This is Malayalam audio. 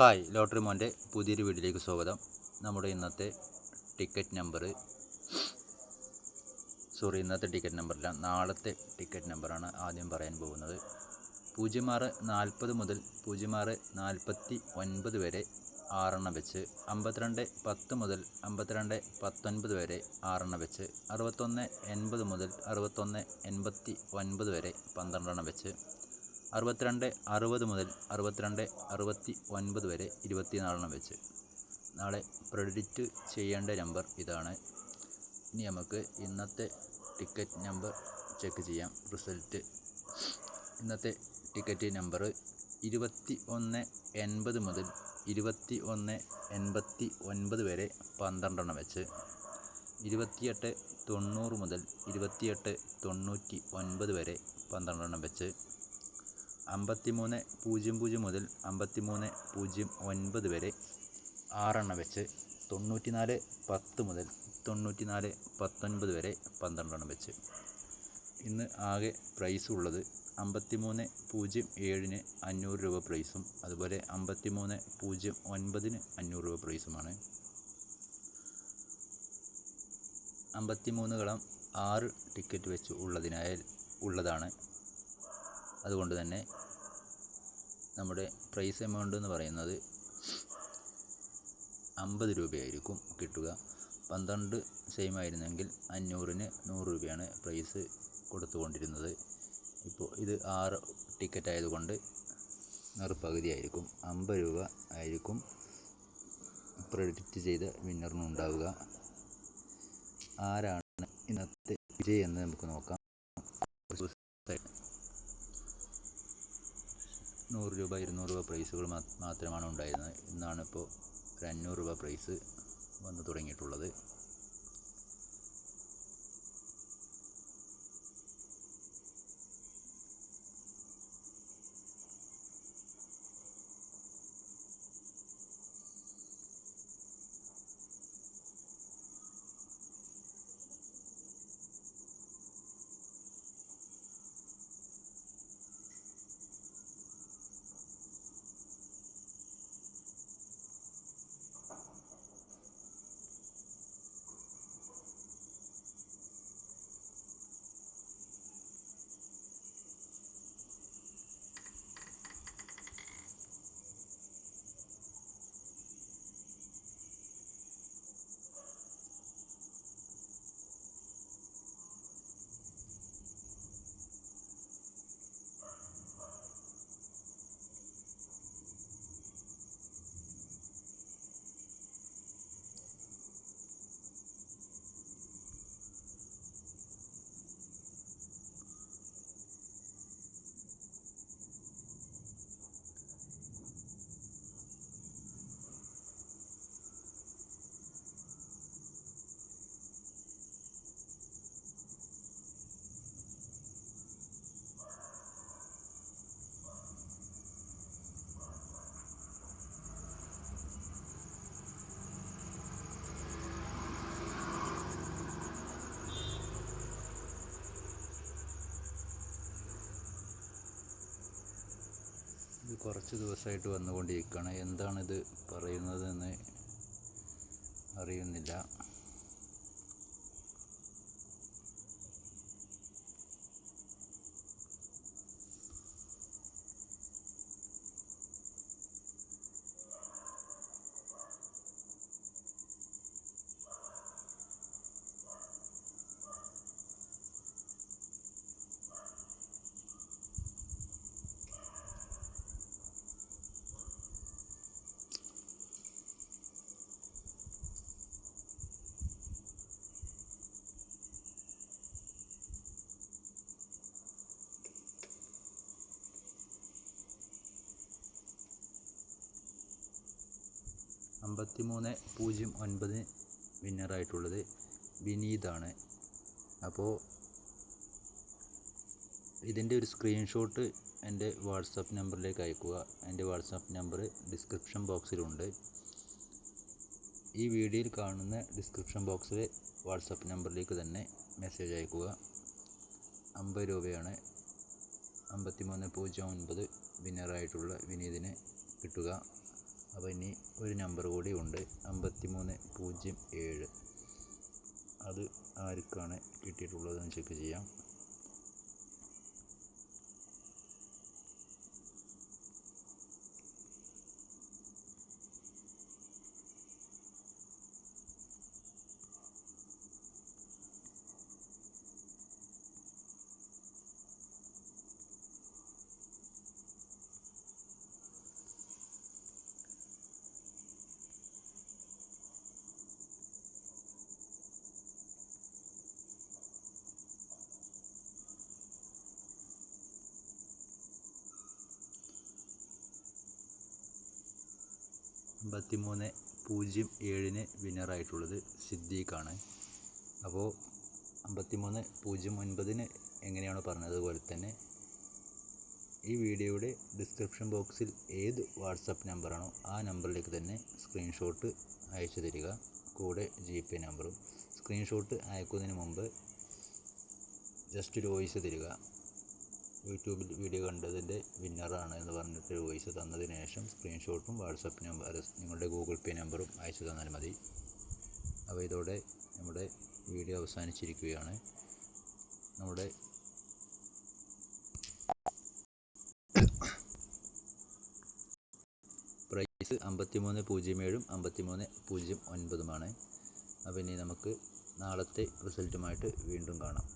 ഹായ് ലോട്ടറി മോന്റെ പുതിയൊരു വീഡിയോയിലേക്ക് സ്വാഗതം. നമ്മുടെ ഇന്നത്തെ ടിക്കറ്റ് നമ്പർ സോറി ഇന്നത്തെ ടിക്കറ്റ് നമ്പറില്ല നാളത്തെ ടിക്കറ്റ് നമ്പറാണ് ആദ്യം പറയാൻ പോകുന്നത്. പൂജ്യം ആറ് നാൽപ്പത് മുതൽ പൂജ്യം ആറ് നാൽപ്പത്തി ഒൻപത് വരെ ആറെണ്ണം വെച്ച് അമ്പത്തിരണ്ട് പത്ത് മുതൽ അമ്പത്തിരണ്ട് പത്തൊൻപത് വരെ ആറെണ്ണം വെച്ച് അറുപത്തൊന്ന് എൺപത് മുതൽ അറുപത്തൊന്ന് എൺപത്തി ഒൻപത് വരെ പന്ത്രണ്ടെണ്ണം വെച്ച് അറുപത്തിരണ്ട് അറുപത് മുതൽ അറുപത്തിരണ്ട് അറുപത്തി ഒൻപത് വരെ ഇരുപത്തിനാലെണ്ണം വെച്ച്. നാളെ പ്രെഡിറ്റ് ചെയ്യേണ്ട നമ്പർ ഇതാണ്. ഇനി നമുക്ക് ഇന്നത്തെ ടിക്കറ്റ് നമ്പർ ചെക്ക് ചെയ്യാം. റിസൾട്ട് ഇന്നത്തെ ടിക്കറ്റ് നമ്പർ ഇരുപത്തി ഒന്ന് എൺപത് മുതൽ ഇരുപത്തി ഒന്ന് എൺപത്തി ഒൻപത് വരെ പന്ത്രണ്ടെണ്ണം വെച്ച്. ഇരുപത്തിയെട്ട് തൊണ്ണൂറ് മുതൽ ഇരുപത്തിയെട്ട് തൊണ്ണൂറ്റി ഒൻപത് വരെ പന്ത്രണ്ടെണ്ണം വെച്ച്. അമ്പത്തിമൂന്ന് പൂജ്യം പൂജ്യം മുതൽ അമ്പത്തിമൂന്ന് പൂജ്യം ഒൻപത് വരെ ആറെണ്ണം വെച്ച് തൊണ്ണൂറ്റിനാല് പത്ത് മുതൽ തൊണ്ണൂറ്റിനാല് പത്തൊൻപത് വരെ പന്ത്രണ്ടെണ്ണം വെച്ച്. ഇന്ന് ആകെ പ്രൈസ് ഉള്ളത് അമ്പത്തിമൂന്ന് പൂജ്യം ഏഴിന് അഞ്ഞൂറ് രൂപ പ്രൈസും അതുപോലെ അമ്പത്തിമൂന്ന് പൂജ്യം ഒൻപതിന് അഞ്ഞൂറ് രൂപ പ്രൈസുമാണ് അമ്പത്തിമൂന്ന് കളം ആറ് ടിക്കറ്റ് വെച്ച് ഉള്ളതിനായാൽ ഉള്ളതാണ് അതുകൊണ്ട് തന്നെ നമ്മുടെ പ്രൈസ് എമൗണ്ട് എന്ന് പറയുന്നത് അമ്പത് രൂപയായിരിക്കും കിട്ടുക. പന്ത്രണ്ട് സെയിം ആയിരുന്നെങ്കിൽ അഞ്ഞൂറിന് നൂറ് രൂപയാണ് പ്രൈസ് കൊടുത്തുകൊണ്ടിരുന്നത്. ഇപ്പോൾ ഇത് ആറ് ടിക്കറ്റ് ആയതുകൊണ്ട് നിർപ്പകുതി ആയിരിക്കും. അമ്പത് രൂപ ആയിരിക്കും പ്രെഡിക്റ്റ് ചെയ്ത വിന്നറിന് ഉണ്ടാവുക. ആരാണ് ഇന്നത്തെ വിജയ് എന്ന് നമുക്ക് നോക്കാം. നൂറ് രൂപ ഇരുന്നൂറ് രൂപ പ്രൈസുകൾ മാത്രമാണ് ഉണ്ടായിരുന്നത്. ഇന്നാണ് ഇപ്പോൾ ഒരു അഞ്ഞൂറ് രൂപ പ്രൈസ് വന്നു തുടങ്ങിയിട്ടുള്ളത്. കുറച്ച് ദിവസമായിട്ട് വന്നുകൊണ്ടിരിക്കുകയാണ്. എന്താണിത് പറയുന്നതെന്ന് അറിയുന്നില്ല. അമ്പത്തി മൂന്ന് പൂജ്യം ഒൻപത് വിന്നറായിട്ടുള്ളത് വിനീതാണ്. അപ്പോൾ ഇതിന്റെ ഒരു സ്ക്രീൻഷോട്ട് എന്റെ വാട്സപ്പ് നമ്പറിലേക്ക് അയക്കുക. എന്റെ വാട്സപ്പ് നമ്പർ ഡിസ്ക്രിപ്ഷൻ ബോക്സിലുണ്ട്. ഈ വീഡിയോയിൽ കാണുന്ന ഡിസ്ക്രിപ്ഷൻ ബോക്സിലെ വാട്സപ്പ് നമ്പറിലേക്ക് തന്നെ മെസ്സേജ് അയക്കുക. അമ്പത് രൂപയാണ് അമ്പത്തി മൂന്ന് പൂജ്യം ഒൻപത് വിന്നറായിട്ടുള്ള വിനീതിന് കിട്ടുക. അപ്പോൾ ഇനി ഒരു നമ്പർ കൂടി ഉണ്ട്. അമ്പത്തി മൂന്ന് പൂജ്യം ഏഴ്. അത് ആർക്കാണ് കിട്ടിയിട്ടുള്ളതെന്ന് ചെക്ക് ചെയ്യാം. അമ്പത്തി മൂന്ന് പൂജ്യം ഏഴിന് വിന്നറായിട്ടുള്ളത് സിദ്ദീഖാണ്. അപ്പോൾ അമ്പത്തി മൂന്ന് പൂജ്യം ഒൻപതിന് എങ്ങനെയാണോ പറഞ്ഞത് അതുപോലെ തന്നെ ഈ വീഡിയോയുടെ ഡിസ്ക്രിപ്ഷൻ ബോക്സിൽ ഏത് വാട്സപ്പ് നമ്പറാണോ ആ നമ്പറിലേക്ക് തന്നെ സ്ക്രീൻഷോട്ട് അയച്ചു തരിക. കൂടെ ജി പേ നമ്പറും. സ്ക്രീൻഷോട്ട് അയക്കുന്നതിന് മുമ്പ് ജസ്റ്റ് ഒരു വോയിസ് തരിക. യൂട്യൂബിൽ വീഡിയോ കണ്ടതിന്റെ വിന്നറാണ് എന്ന് പറഞ്ഞിട്ട് വോയിസ് തന്നതിന് ശേഷം സ്ക്രീൻഷോട്ടും വാട്സപ്പ് നമ്പർ നിങ്ങളുടെ ഗൂഗിൾ പേ നമ്പറും അയച്ചു തന്നാൽ മതി. അപ്പോൾ ഇതോടെ നമ്മുടെ വീഡിയോ അവസാനിച്ചിരിക്കുകയാണ്. നമ്മുടെ പ്രൈസ് അമ്പത്തി മൂന്ന് പൂജ്യം ഏഴും അമ്പത്തി മൂന്ന് പൂജ്യം ഒൻപതുമാണ്. അപ്പോൾ ഇനി നമുക്ക് നാളത്തെ റിസൾട്ടുമായിട്ട് വീണ്ടും കാണാം.